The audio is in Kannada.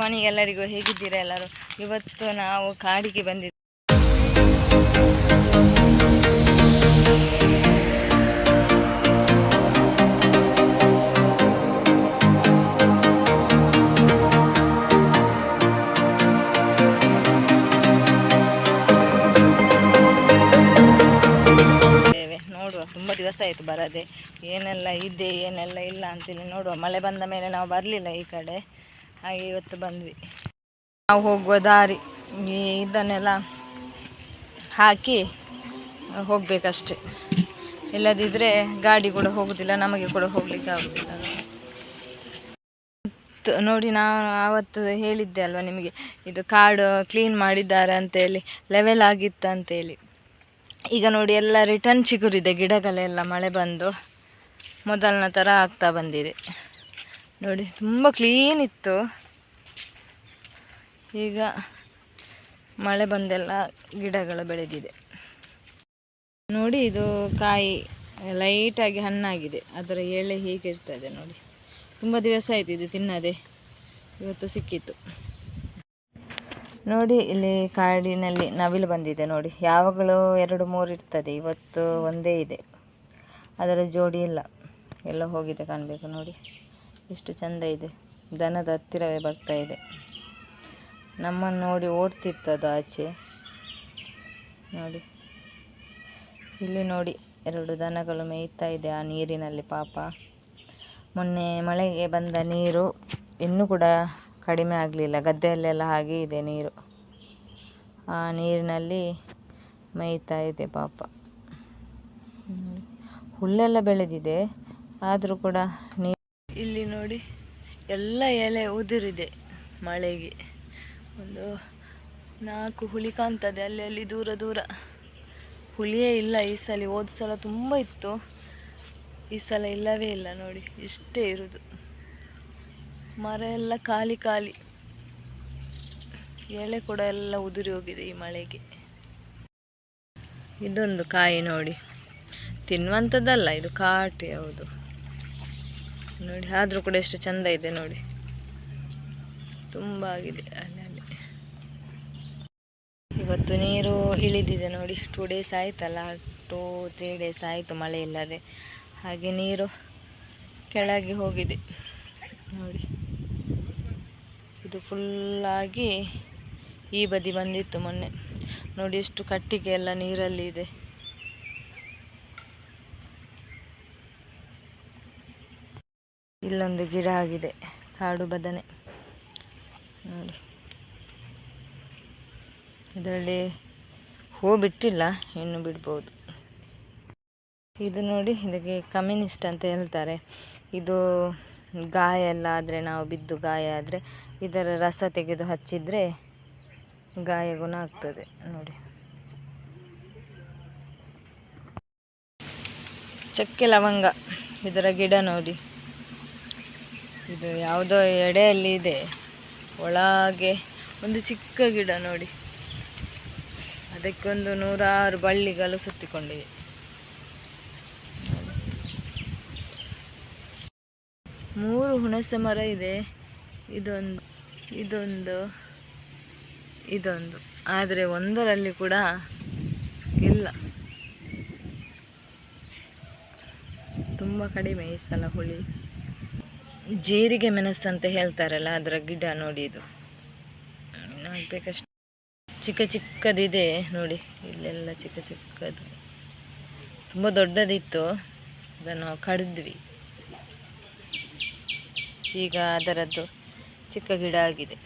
ಮಾರ್ನಿಂಗ್ ಎಲ್ಲರಿಗೂ ಹೇಗಿದ್ದೀರಾ ಎಲ್ಲರೂ? ಇವತ್ತು ನಾವು ಕಾಡಿಗೆ ಬಂದಿದ್ದೀವಿ ನೋಡುವ, ತುಂಬ ದಿವಸ ಆಯಿತು ಬರದೆ. ಏನೆಲ್ಲ ಇದೆ, ಏನೆಲ್ಲ ಇಲ್ಲ ಅಂತೇಳಿ ನೋಡುವ, ಮಳೆ ಬಂದ ಮೇಲೆ ನಾವು ಬರಲಿಲ್ಲ ಈ ಕಡೆ. ಹಾಗೆ ಇವತ್ತು ಬಂದ್ವಿ. ನಾವು ಹೋಗುವ ದಾರಿ ಇದನ್ನೆಲ್ಲ ಹಾಕಿ ಹೋಗಬೇಕಷ್ಟೆ. ಇಲ್ಲದಿದ್ದರೆ ಗಾಡಿ ಕೂಡ ಹೋಗೋದಿಲ್ಲ, ನಮಗೆ ಕೂಡ ಹೋಗ್ಲಿಕ್ಕೆ ಆಗೋದಿಲ್ಲ. ನೋಡಿ ನಾನು ಆವತ್ತು ಹೇಳಿದ್ದೆ ಅಲ್ವಾ ನಿಮಗೆ, ಇದು ಕಾಡು ಕ್ಲೀನ್ ಮಾಡಿದ್ದಾರೆ ಅಂತೇಳಿ ಲೆವೆಲ್ ಆಗಿತ್ತು ಅಂತೇಳಿ. ಈಗ ನೋಡಿ ಎಲ್ಲ ರಿಟರ್ನ್ ಚಿಗುರಿದೆ, ಗಿಡಗಳೆಲ್ಲ ಮಳೆ ಬಂದು, ಮೊದಲನ ಥರ ಆಗ್ತಾ ಬಂದಿದೆ. ನೋಡಿ, ತುಂಬ ಕ್ಲೀನ್ ಇತ್ತು. ಈಗ ಮಳೆ ಬಂದೆಲ್ಲ ಗಿಡಗಳು ಬೆಳೆದಿದೆ. ನೋಡಿ, ಇದು ಕಾಯಿ ಲೈಟಾಗಿ ಹಣ್ಣಾಗಿದೆ. ಅದರ ಎಳೆ ಹೀಗಿರ್ತದೆ ನೋಡಿ. ತುಂಬ ದಿವಸ ಆಯ್ತು ಇದು ತಿನ್ನದೆ. ಇವತ್ತು ಸಿಕ್ಕಿತ್ತು. ನೋಡಿ, ಇಲ್ಲಿ ಕಾಡಿನಲ್ಲಿ ನವಿಲು ಬಂದಿದೆ ನೋಡಿ. ಯಾವಾಗಲೂ ಎರಡು ಮೂರು ಇರ್ತದೆ. ಇವತ್ತು ಒಂದೇ ಇದೆ. ಅದರ ಜೋಡಿ ಇಲ್ಲ. ಎಲ್ಲ ಹೋಗಿದೆ ಕಾಣಬೇಕು ನೋಡಿ. ಎಷ್ಟು ಚಂದ ಇದೆ. ದನದ ಹತ್ತಿರವೇ ಬರ್ತಾ ಇದೆ. ನಮ್ಮನ್ನು ನೋಡಿ ಓಡ್ತಿತ್ತು ಅದು ಆಚೆ. ನೋಡಿ. ಇಲ್ಲಿ ನೋಡಿ ಎರಡು ದನಗಳು ಮೇಯ್ತಾ ಇದೆ ಆ ನೀರಿನಲ್ಲಿ ಪಾಪ. ಮೊನ್ನೆ ಮಳೆಗೆ ಬಂದ ನೀರು ಇನ್ನೂ ಕೂಡ ಕಡಿಮೆ ಆಗಲಿಲ್ಲ. ಗದ್ದೆಯಲ್ಲೆಲ್ಲ ಹಾಗೆ ಇದೆ ನೀರು. ಆ ನೀರಿನಲ್ಲಿ ಮೇಯ್ತಾ ಇದೆ ಪಾಪ. ಹುಲ್ಲೆಲ್ಲ ಬೆಳೆದಿದೆ. ಆದರೂ ಕೂಡ ನೀರು ಇಲ್ಲಿ ನೋಡಿ ಎಲ್ಲ ಎಲೆ ಉದುರಿದೆ ಮಳೆಗೆ. ಒಂದು ನಾಲ್ಕು ಹುಲಿ ಕಾಣ್ತದೆ ಅಲ್ಲಿ ಅಲ್ಲಿ ದೂರ ದೂರ. ಹುಲಿಯೇ ಇಲ್ಲ ಈ ಸಲ, ಹೋದ ಸಲ ತುಂಬ ಇತ್ತು. ಈ ಸಲ ಇಲ್ಲವೇ ಇಲ್ಲ ನೋಡಿ, ಇಷ್ಟೇ ಇರುವುದು ಮರ ಎಲ್ಲ ಖಾಲಿ ಖಾಲಿ. ಎಳೆ ಕೂಡ ಎಲ್ಲ ಉದುರಿ ಹೋಗಿದೆ ಈ ಮಳೆಗೆ. ಇದೊಂದು ಕಾಯಿ ನೋಡಿ. ತಿನ್ನುವಂಥದ್ದಲ್ಲ, ಇದು ಕಾಟಿ, ಹೌದು. ನೋಡಿ, ಆದರೂ ಕೂಡ ಎಷ್ಟು ಚಂದ ಇದೆ ನೋಡಿ. ತುಂಬ ಆಗಿದೆ ಅಲ್ಲಿ ಇವತ್ತು ನೀರು ಇಳಿದಿದೆ ನೋಡಿ ಟೂ ಡೇಸ್ ಆಯ್ತಲ್ಲ ಟೂ ತ್ರೀ ಡೇಸ್ ಆಯಿತು ಮಳೆ ಇಲ್ಲದೆ. ಹಾಗೆ ನೀರು ಕೆಳಗೆ ಹೋಗಿದೆ. ನೋಡಿ. ಇದು ಫುಲ್ಲಾಗಿ ಈ ಬದಿ ಬಂದಿತ್ತು ಮೊನ್ನೆ. ನೋಡಿ, ಎಷ್ಟು ಕಟ್ಟಿಗೆ ಎಲ್ಲ ನೀರಲ್ಲಿ ಇದೆ. ಇಲ್ಲೊಂದು ಗಿಡ ಆಗಿದೆ, ಕಾಡು ಬದನೆ. ನೋಡಿ. ಇದರಲ್ಲಿ ಹೂ ಬಿಟ್ಟಿಲ್ಲ ಇನ್ನು ಬಿಡ್ಬೋದು. ಇದು ನೋಡಿ, ಇದಕ್ಕೆ ಕಮ್ಯುನಿಸ್ಟ್ ಅಂತ ಹೇಳ್ತಾರೆ. ಇದು ಗಾಯ ಎಲ್ಲ ಆದರೆ, ನಾವು ಬಿದ್ದು ಗಾಯ ಆದರೆ, ಇದರ ರಸ ತೆಗೆದು ಹಚ್ಚಿದರೆ ಗಾಯ ಗುಣ ಆಗ್ತದೆ, ನೋಡಿ. ಚಕ್ಕೆ ಲವಂಗ, ಇದರ ಗಿಡ ನೋಡಿ. ಇದು ಯಾವುದೋ ಎಡೆಯಲ್ಲಿ ಇದೆ. ಒಳಗೆ ಒಂದು ಚಿಕ್ಕ ಗಿಡ ನೋಡಿ. ಅದಕ್ಕೊಂದು ನೂರಾರು ಬಳ್ಳಿಗಳು ಸುತ್ತಿಕೊಂಡಿವೆ. ಮೂರು ಹುಣಸೆ ಮರ ಇದೆ. ಇದೊಂದು ಇದೊಂದು ಇದೊಂದು. ಆದರೆ ಒಂದರಲ್ಲಿ ಕೂಡ ಇಲ್ಲ. ತುಂಬ ಕಡಿಮೆ ಈ ಸಲ ಹುಳಿ. ಜೀರಿಗೆ ಮೆಣಸು ಅಂತ ಹೇಳ್ತಾರಲ್ಲ, ಅದರ ಗಿಡ ನೋಡಿ ಇದು. ಇನ್ನು ಚಿಕ್ಕ ಚಿಕ್ಕದಿದೆ ನೋಡಿ, ಇಲ್ಲೆಲ್ಲ ಚಿಕ್ಕ ಚಿಕ್ಕದು. ತುಂಬ ದೊಡ್ಡದಿತ್ತು, ಅದನ್ನು ಕಡಿದ್ವಿ. ಈಗ ಅದರದ್ದು ಚಿಕ್ಕ ಗಿಡ ಆಗಿದೆ.